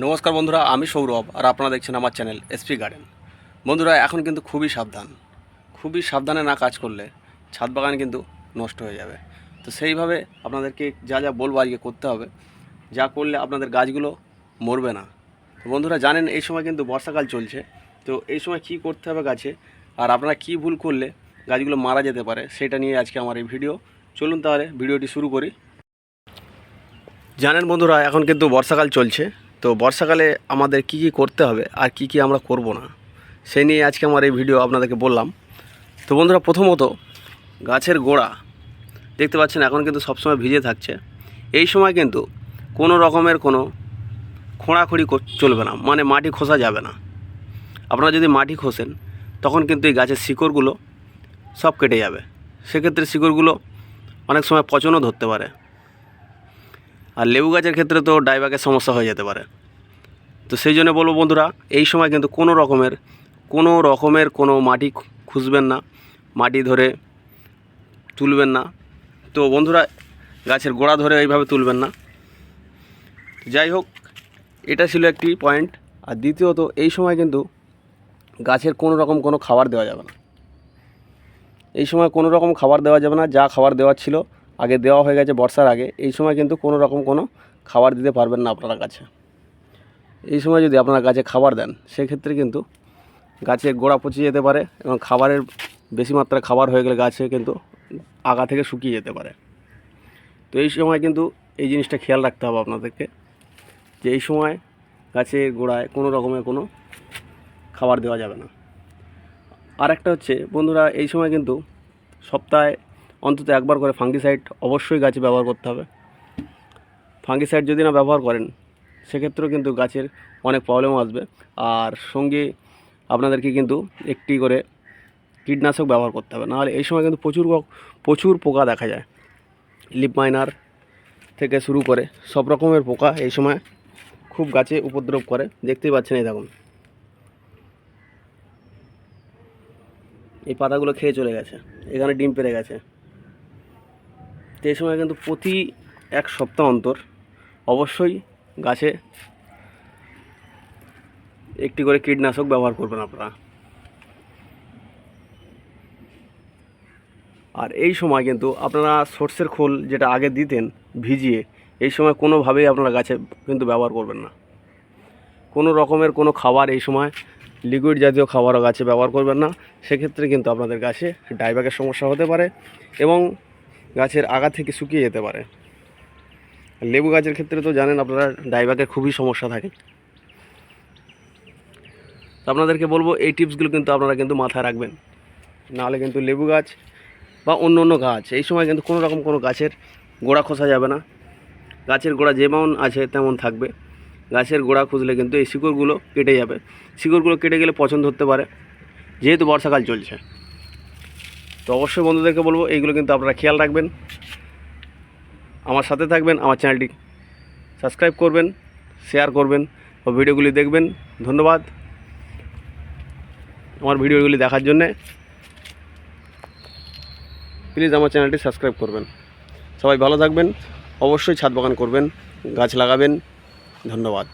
নমস্কার বন্ধুরা, আমি সৌরভ আর আপনারা দেখছেন আমার চ্যানেল এসপি গার্ডেন বন্ধুরা, এখন কিন্তু খুবই সাবধান। খুবই সাবধানে না কাজ করলে ছাদ বাগান কিন্তু নষ্ট হয়ে যাবে। তো সেইভাবে আপনাদেরকে যা যা বলব আজকে করতে হবে, যা করলে আপনাদের গাছগুলো মরবে না। তো বন্ধুরা, জানেন এই সময় কিন্তু বর্ষাকাল চলছে, তো এই সময় কি করতে হবে গাছে? আর আপনারা কি ভুল করলে গাছগুলো মারা যেতে পারে, সেটা নিয়ে আজকে আমার এই ভিডিও। চলুন তাহলে ভিডিওটি শুরু করি। জানেন বন্ধুরা, এখন কিন্তু বর্ষাকাল চলছে তো বর্ষাকালে আমাদের কি কি করতে হবে আর কি কি আমরা করব না, সেই নিয়ে আজকে আমার এই ভিডিও আপনাদেরকে বললাম। তো বন্ধুরা, প্রথমত গাছের গোড়া দেখতে পাচ্ছেন এখন কিন্তু সবসময় ভিজে থাকছে। এই সময় কিন্তু কোনো রকমের কোনো খোঁড়াখুড়ি চলবে না মানে মাটি খোসা যাবে না। আপনারা যদি মাটি খোসেন, তখন কিন্তু এই গাছের শিকড়গুলো সব কেটে যাবে। সেক্ষেত্রে শিকড়গুলো অনেক সময় পচনও ধরতে পারে। আর লেবু গাছের ক্ষেত্রে তো ডাইবাকের সমস্যা হয়ে যেতে পারে। তো সেই জন্য বলব বন্ধুরা, এই সময় কিন্তু কোনো রকমের কোনো রকমের কোনো মাটি খুঁজবেন না, মাটি ধরে তুলবেন না। তো বন্ধুরা, গাছের গোড়া ধরে এইভাবে তুলবেন না। যাই হোক, এটা ছিল একটি পয়েন্ট। আর দ্বিতীয়ত, এই সময় কিন্তু গাছের কোনো রকম কোনো খাবার দেওয়া যাবে না। এই সময় কোনো রকম খাবার দেওয়া যাবে না, যা খাবার দেওয়ার ছিল আগে দেওয়া হয়ে গেছে বর্ষার আগে, এই সময় কিন্তু কোনো রকম কোনো খাবার দিতে পারবেন না আপনারা গাছে। এই সময় যদি আপনারা গাছে খাবার দেন, সেক্ষেত্রে কিন্তু গাছে গোড়া পচে যেতে পারে এবং খাবারের বেশি মাত্রায় খাবার হয়ে গেলে গাছে কিন্তু আগা থেকে শুকিয়ে যেতে পারে। তো এই সময় কিন্তু এই জিনিসটা খেয়াল রাখতে হবে আপনাদেরকে যে এই সময় গাছের গোড়ায় কোনো রকমের কোনো খাবার দেওয়া যাবে না। আর একটা হচ্ছে, বন্ধুরা, এই সময় কিন্তু সপ্তাহে অন্তত একবার করে ফাঙ্গিসাইড অবশ্যই গাছে ব্যবহার করতে হবে। ফাঙ্গিসাইড যদি না ব্যবহার করেন, সেক্ষেত্রেও কিন্তু গাছের অনেক প্রবলেম আসবে। আর সঙ্গে আপনাদেরকে কিন্তু একটি করে কীটনাশক ব্যবহার করতে হবে। নাহলে এই সময় কিন্তু প্রচুর প্রচুর পোকা দেখা যায়। লিপ মাইনার থেকে শুরু করে সব রকমের পোকা এই সময় খুব গাছে উপদ্রব করে। দেখতেই পাচ্ছেন এই দেখুন। এই পাতাগুলো খেয়ে চলে গেছে। এখানে ডিম পেড়ে গেছে। তো এই সময় কিন্তু প্রতি এক সপ্তাহ অন্তর অবশ্যই গাছে একটি করে কীটনাশক ব্যবহার করবেন আপনারা। আর এই সময় কিন্তু আপনারা সর্ষের খোল যেটা আগে দিতেন ভিজিয়ে, এই সময় কোনোভাবেই আপনারা গাছে কিন্তু ব্যবহার করবেন না। কোনো রকমের কোনো খাবার এই সময় লিকুইড জাতীয় খাবারও গাছে ব্যবহার করবেন না। সেক্ষেত্রে কিন্তু আপনাদের গাছে ডাইব্যাকের সমস্যা হতে পারে এবং গাছের আগা থেকে শুকিয়ে যেতে পারে। লেবু গাছের ক্ষেত্রে তো জানেন আপনারা ডাইব্যাকের খুবই সমস্যা থাকে। তো আপনাদেরকে বলব, এই টিপসগুলো কিন্তু আপনারা কিন্তু মাথায় রাখবেন। নাহলে কিন্তু লেবু গাছ বা অন্য অন্য গাছ, এই সময় কিন্তু কোনো রকম কোনো গাছের গোড়া খোসা যাবে না। গাছের গোড়া যেমন আছে তেমন থাকবে। গাছের গোড়া খুঁজলে কিন্তু এই শিকড়গুলো কেটে যাবে। শিকড়গুলো কেটে গেলে পছন্দ ধরতে পারে। যেহেতু বর্ষাকাল চলছে। তো অবশ্যই বন্ধুদেরকে বলব, এইগুলো কিন্তু আপনারা খেয়াল রাখবেন। আমার সাথে থাকবেন, আমার চ্যানেলটি সাবস্ক্রাইব করবেন, শেয়ার করবেন ও ভিডিওগুলি দেখবেন। ধন্যবাদ আমার ভিডিওগুলি দেখার জন্যে। প্লিজ আমার চ্যানেলটি সাবস্ক্রাইব করবেন। সবাই ভালো থাকবেন, অবশ্যই ছাদ বাগান করবেন, গাছ লাগাবেন। ধন্যবাদ।